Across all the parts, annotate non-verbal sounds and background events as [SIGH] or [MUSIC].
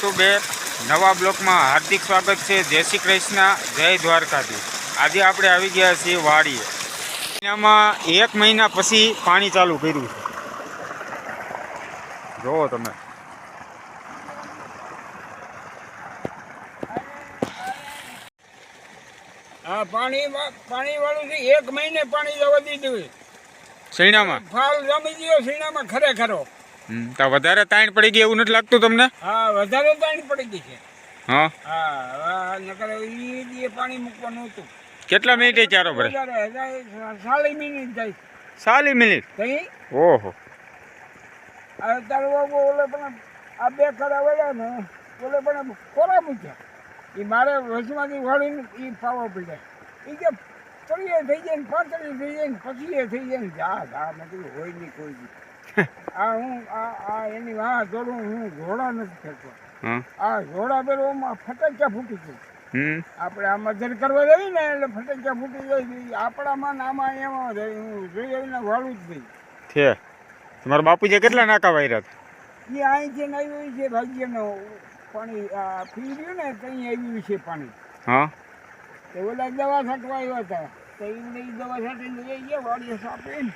Two બે નવા બ્લોકમાં હાર્દિક સ્વાગત છે. જય શ્રી કૃષ્ણ જય દ્વારકાથી આજે આપણે આવી ગયા છીએ વાડીએ. મહિનામાં એક મહિના પછી પાણી ચાલુ કર્યું છે. જુઓ તમે. હા પાણી પાણી વાળું છે. એક મહિને પાણી જવા દીધું શેણામાં ફાલ જમી ગયો સીણામાં ખરેખરો. તો વધારે તાણ પડી ગઈ એવું નથી લાગતું તમને? હા વધારે તાણ પડી ગઈ છે. હા? હા નકર ઈ પાણી મૂકવાનું હતું. કેટલા મિનિટે ચારો ભરે? સાલી મિનિટ જાય સાલી મિનિટ? કઈ ઓહો. તારો ઓલે પણ આ બે ખરા વળ્યા ને ઓલે પણ ખોરા મૂક્યા. એ મારે વચમાંથી વાળીને એ પાવા પડ્યા. એ કે પડીએ થઈ જાય ને પાતળી થઈ જાય ને પછી એ થઈ જાય ને જા જા મેં હોય નહીં કોઈ આ હું આ આ એની વાહ જોડું હું ઘોડા નથી કરતો આ ઘોડા પેલો ફટાકિયા ફૂટી ગયું આપણે આ મજર કરવા જઈએ ને એટલે ફટાકિયા ફૂટી જાય આપણામાં ને આમાં એમાં હું જોઈ આવીને વાળું જ નહીં. છે. તમારા બાપુજી કેટલા નાકા વાયરા હતા એ અહીં છે ને આવ્યું છે ભાગ્યનો. પાણી આ પી રહ્યું ને ત્યાં આવ્યું છે પાણી. હા. એ ઓલા દવા છાંટવા આવ્યા હતા. તો એમને દવા છાંટીને લઈ ગયા વાડીએ સાપીને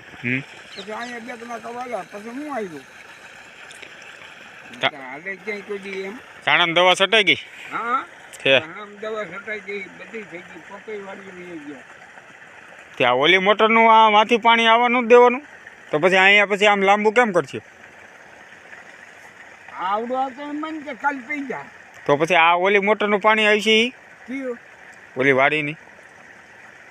પછી અહીંયા બે કલાક કવાયા પછી હું આવ્યું? હાલે ક્યાંય કોઈ દી એમ. ચાણામાં દવા છટાઈ ગઈ? હા? છે દવા છટાઈ ગઈ બધી થઈ ગઈ પકઈ વાળી લઈ ગયા ત્યાં ઓલી મોટરનું આ માથી પાણી આવવાનું જ દેવાનું? તો પછી અહીંયા પછી આમ લાંબુ કેમ કરશે? તો પછી આ ઓલી મોટરનું પાણી આવી છે ઓલી વાડીની?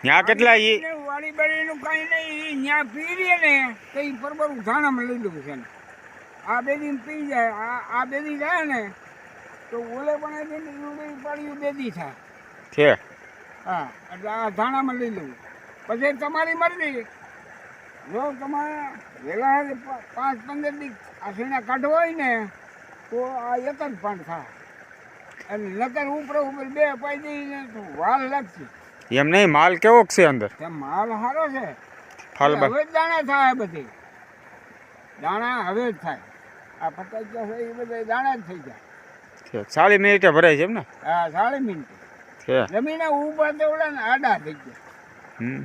ત્યાં કેટલા ઈ? વાળી બાળીનું કાંઈ નહીં ત્યાં પી રે ને તો એ બરોબર ધાણામાં લઈ લઉં છે ને આ બે પી જાય આ આ બેદી જાય ને તો ઓલે પણ એ ઈવડી પાડ્યું બેદી થાય. છે. હા એટલે આ ધાણામાં લઈ લઉં પછી તમારી મરજી. જો તમારે વહેલા પાંચ પંદર દી આ સીણા કાઢવા હોય ને તો આ એક જ પણ થાય. અને નકર ઉપર ઉપર બે પાઈ દઈને તો વાર લાગશે. એમ નહીં માલ કેવો છે અંદર? માલ સારો છે? ફાલબા હવે દાણા થાય બધી. દાણા હવે જ થાય. આ પચાસ છે એ બધા દાણા જ થઈ છે ચાલી મિનિટે ભરાય છે એમ ને? હા સાડી મિનિટે. જમીને ઊભા તો ને આડા થઈ ગયા.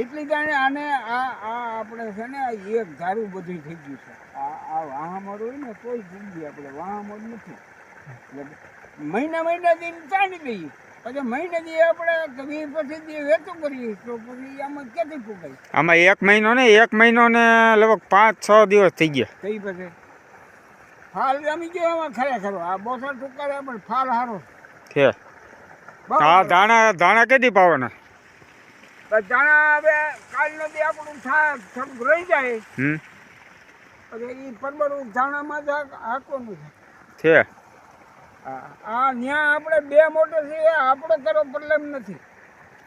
એટલી જાણે આને આ આ આપણે છે ને એક ધારું બધું થઈ ગયું છે. આ આ વાહામોડ હોય ને તોય જિંદગી આપણે વાહામોડ નથી. મહિના મહિના દિન ચાલી દઈએ. પછી મહિને દી આપણે કભી પછી વેચું કરીએ તો પછી આમાં ક્યાંથી ફૂકાય? આમાં એક મહિનો ને એક મહિનો ને લગભગ પાંચ છ દિવસ થઈ ગયા. થઈ પછી? ફાલ જમી ગયો એમાં ખરેખર. આ બોસા ટુકારે પણ ફાલ સારો છે. હા ધાણા ધાણા કેટલી પાવાના? જાણા હવે કાલ નથી આપણું થાય થોડુંક રહી જાય. હમ. પછી એ પરબરું જાણામાં જ હાંકવાનું છે. છે. આ ન્યા આપણે બે મોટર છે એ આપણો કરો પ્રોબ્લેમ નથી.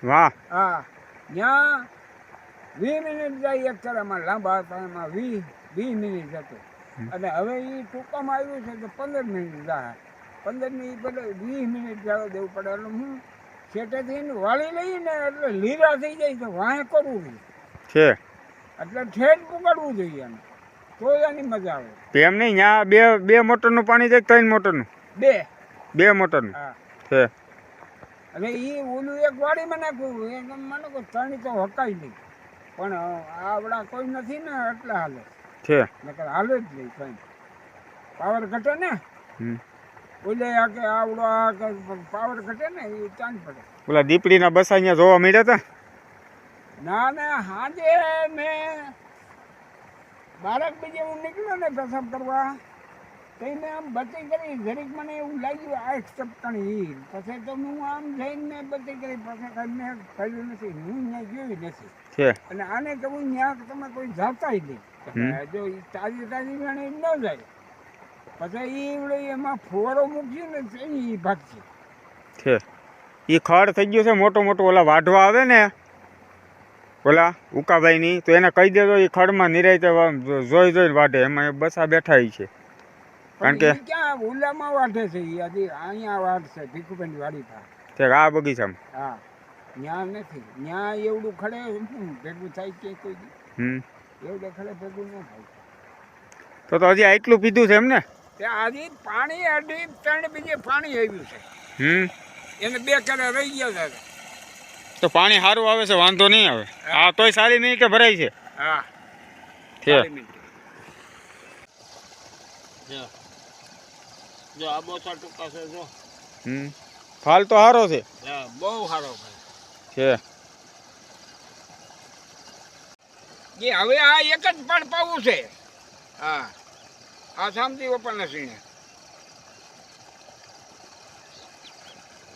વાહ. હા. ત્યાં વીસ મિનિટ જાય એક કરામાં લાંબા ટાઈમમાં વીસ વીસ મિનિટ જતો. અને હવે એ ટૂંકામાં આવ્યું છે તો પંદર મિનિટ જાય. પંદર મિનિટ પડે વીસ મિનિટ જવા દેવું પડે. એટલે હું છેટેથી વાળી લઈને એટલે લીરા થઈ જાય તો વાંહે કરવું નહીં છે. એટલે ઠેઠ પકડવું જોઈએ એમ. તો એની મજા આવે. એમ નહીં ત્યાં બે બે મોટરનું પાણી જાય ત્રણ મોટરનું? બે. બે મોટરનું છે અને એ ઓલું એક વાડીમાં નાખ્યું એ મને કોઈ ત્રણેય તો હકાય નહીં. પણ આવડા કોઈ નથી ને એટલે હાલે. છે. નકર હાલે જ નહીં કઈ. પાવર ઘટે ને? ઓલે આ કે આવડો આ કે પાવર ઘટે ને એ ચાંદ પડે. ઓલા દીપડીના બસા અહીંયા જોવા મળ્યા હતા ના ના હાજે મેં બારક બીજે હું નીકળ્યો ને પ્રસવ કરવા. તો મેં આમ બત્તી કરી ઘડીક મને એવું લાગ્યું આ એક ચપકણી પછી તો હું આમ જઈને બત્તી કરી પછી કાંઈ મેં કર્યું નથી હું ત્યાં જોયું નથી. અને આને કહું ત્યાં તમે કોઈ જાતાય નહીં. જો તાજી તાજી જાણે ન જાય. પછી એ એમાં ફુવારો મૂક્યો ને તો એ ભાગશે. છે. એ ખડ થઈ ગયો છે મોટો મોટો ઓલા વાઢવા આવે ને ઓલા ઉકાભાઈની તો એને કહી દેજો એ ખડમાં નિરાય જોઈ જોઈને વાઢે એમાં બસા બેઠા છે. કારણ કે- ક્યાં ઉલામાં વાઢે છે? એ હજી અહીંયા વાઢશે ભીખુભાઈની વાડી પાસે. તે આ બગીચામાં. હા. ત્યાં નથી. ત્યાં એવડું ખડે ભેગું થાય કે કોઈ હમ. એવડે ખડે ભેગું ન થાય. તો તો હજી આટલું પીધું છે એમ ને? તે હજી પાણી અઢી ત્રણ બીજે પાણી આવ્યું છે. હમ. એને બે કરે રહી ગયા છે તો પાણી સારું આવે છે વાંધો નહીં આવે. આ તોય સારી નહીં કે ભરાય છે? હા. છે. જો આ બોથા ટૂંકા છે જો. હમ. ફાલ તો સારો છે. હા, બહુ સારો છે. જે હવે આ એક જ પણ પાવું છે. હા. આ શાંતિ ઓપન સીણે.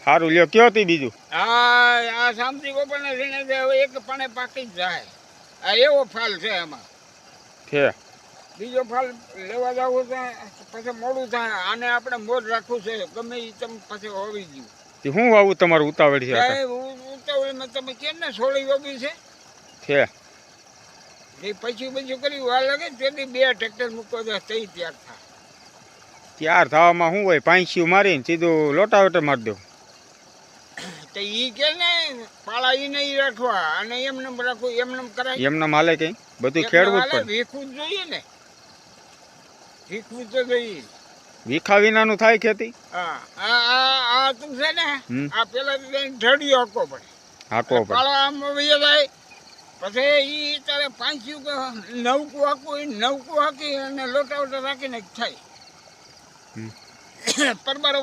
સારું લ્યો કયો તી બીજું? આ આ શાંતિ ઓપન સીણે છે હવે એક પણ પાકી જ જાય. આ એવો ફાલ છે એમાં છે. બીજો ફાલ લેવા જવું છે પછી મોડું થાય. આને આપણે મોજ રાખવું છે. ગમે એ તમે પછી હોવી ગયું. તે શું વાવું તમારું ઉતાવળ છે ઉતાવળીમાં તમે કેમ ને સોળી વાવી છે? છે. એ પછી બધું કરી વાર લાગે તેથી બે ટ્રેક્ટર મૂકવા તો તઈ ત્યાર થાય. ત્યાર થવામાં શું હોય પાંચિયું મારીને સીધું લોટાવેટર મારી દો [COUGHS] તો ઈ કે ને પાળા ઈ નહીં રાખવા. અને એમને રાખવું એમને કરાય. એમને માલે કઈ? બધું ખેડવું જ પડે. જોઈએ ને. વીખવું તો જોઈએ વીખા વિનાનું થાય ખેતી? હા આ તું છે ને આ પેલા ઢળિયો હકો પડે. હાકો પડે. આમ વહી જાય પછી એ તારે પાંચ્યું કે નવકું હાકું એ નવકું હાકી અને લોટાવટા રાખીને થાય. [COUGHS] પરબારો